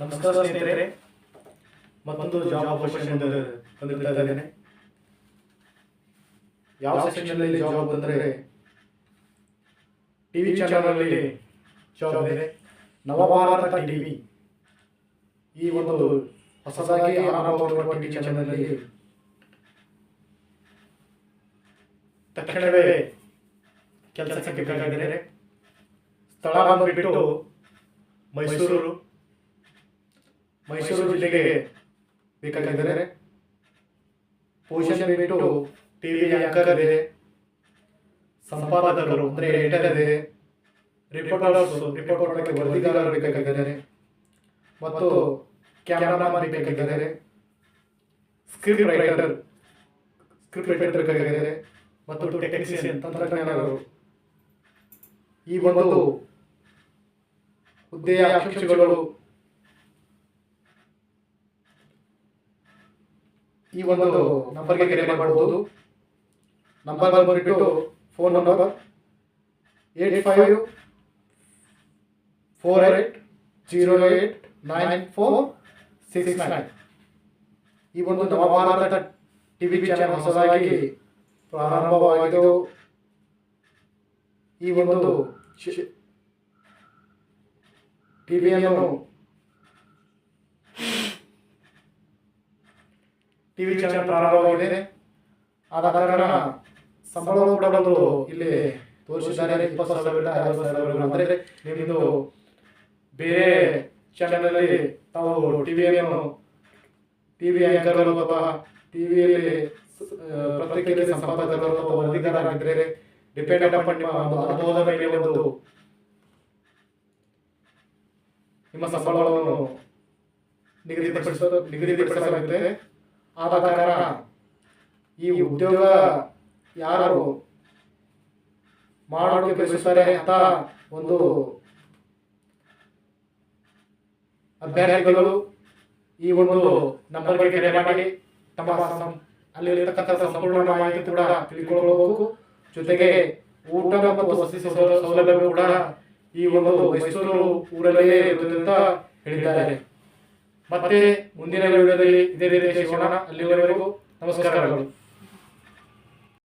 ನಮಸ್ಕಾರ ಸ್ನೇಹಿತರೆ. ಮತ್ತೊಂದು ಜಾಬ್ ಆಪರ್ಚುನಿಟಿ ಬಂದ ಬಂದಿರ್ತಾ ಇದ್ದೇನೆ ಯಾವ ಸೆಕ್ಷನ್ನಲ್ಲಿ ಜಾಬ್ ಬಂದರೆ ಟಿ ವಿ ಚಾನಲಲ್ಲಿ ಜಾಬ್ ಇದೆ. ನವಭಾರತ ಟಿ ವಿ ಈ ಒಂದು ಹೊಸದಾಗಿ ಆರಂಭವಾಗಿರುವ ಟಿ ವಿ ಚಾನಲಲ್ಲಿ ತಕ್ಷಣವೇ ಕೆಲಸಕ್ಕೆ ಬೇಕಾಗಿದ್ದಾರೆ. ಸ್ಥಳ ಬಿಟ್ಟು ಮೈಸೂರು. ಮೈಸೂರು ಜಿಲ್ಲೆಗೆ ಬೇಕಾಗಿದ್ದಾರೆ. ಪೋಷಣೆ ಬಿಟ್ಟು ಟಿ ವಿ ಆಂಕರ್ ಇದೆ ಸಂಪಾದಕರು ಅಂದರೆ ಎಡಿಟರ್ ಇದೆ ರಿಪೋರ್ಟರ್ಸ್ ರಿಪೋರ್ಟ್ ಮಾಡೋಕ್ಕೆ ವರದಿಗಾರರು ಬೇಕಾಗಿದ್ದಾರೆ. ಮತ್ತು ಕ್ಯಾಮರಾಮನ್ ಬೇಕಾಗಿದ್ದಾರೆ. ಸ್ಕ್ರಿಪ್ಟ್ ರೈಟರ್ ಸ್ಕ್ರಿಪ್ಟ್ ರೈಟರ್ ಬೇಕಾಗಿದ್ದಾರೆ. ಮತ್ತು ಟೆಕ್ನಿಷಿಯನ್ ತಂತ್ರಜ್ಞಾನಗಳು ಈ ಒಂದು ಹುದ್ದೆಯ ಆಕಾಂಕ್ಷಿಗಳು ಈ ಒಂದು ನಂಬರ್ಗೆ ಕರೆ ಮಾಡಬಹುದು ನಂಬರ್ ಬಂದ್ಬಿಟ್ಟು phone number eight five four eight zero eight nine four six nine ಈ ಒಂದು ನವಭಾರತ ಟಿ ವಿ ಚಾನಲ್ ಹೊಸದಾಗಿ ಪ್ರಾರಂಭವಾಗಿದ್ದು, ಈ ಒಂದು ಟಿವಿಯನ್ನು ಟಿವಿ ಚಾನೆಲ್ ಪ್ರಾರಂಭವಾಗಿದೆ. ಆದ ಕಾರಣ ಸಂಬಳವನ್ನು ಕೂಡ ಬಂದು ಇಲ್ಲಿ ತೋರಿಸಿದ್ದಾರೆ. ಇಪ್ಪತ್ತು ಸಾವಿರ ಐವತ್ತು ಸಾವಿರ ಅಂದರೆ ನಿಮ್ಮದು ಬೇರೆ ಚಾನಲಲ್ಲಿ ತಾವು ಟಿವಿಯನ್ನು ಟಿವಿ ಆಂಕರ್ಗಳು ಅಥವಾ ಟಿವಿಯಲ್ಲಿ ಪತ್ರಿಕೆಯಲ್ಲಿ ಸಂಪಾದಕರು ಅಥವಾ ಡಿಪೆಂಡೆಂಟ್ ಅಪಾನ್ ನಿಮ್ಮ ಒಂದು ಅನುಭವದ ಮೇಲೆ ಒಂದು ನಿಮ್ಮ ಸಂಬಳವನ್ನು ನಿಗದಿಪಡಿಸ ನಿಗದಿಪಡಿಸಲಾಗಿದೆ ಆದ ಕಾರಣ ಈ ಉದ್ಯೋಗ ಯಾರು ಮಾಡೋಕ್ಕೆ ಬಯಸುತ್ತಾರೆ ಅಂತ ಒಂದು ಅಭ್ಯರ್ಥಿಗಳು ಈ ಒಂದು ನಂಬರ್ಗೆ ಕರೆ ಮಾಡಿ, ತಮ್ಮ ಅಲ್ಲಿರತಕ್ಕಂಥ ಸಂಪೂರ್ಣ ಮಾಹಿತಿ ಕೂಡ ತಿಳ್ಕೊಳ್ಬೇಕು. ಜೊತೆಗೆ ಊಟ ಮತ್ತು ವಸತಿ ಸೌಲ- ಸೌಲಭ್ಯ ಕೂಡ ಈ ಒಂದು ಮೈಸೂರು ಊರಲ್ಲೇ ಅಂತ ಹೇಳಿದ್ದಾರೆ. ಮತ್ತೆ ಮುಂದಿನ ವಿಡಿಯೋದಲ್ಲಿ ಇದೇ ರೀತಿ ಸಿಗೋಣ. ಅಲ್ಲಿವರೆಗೂ ನಮಸ್ಕಾರಗಳು.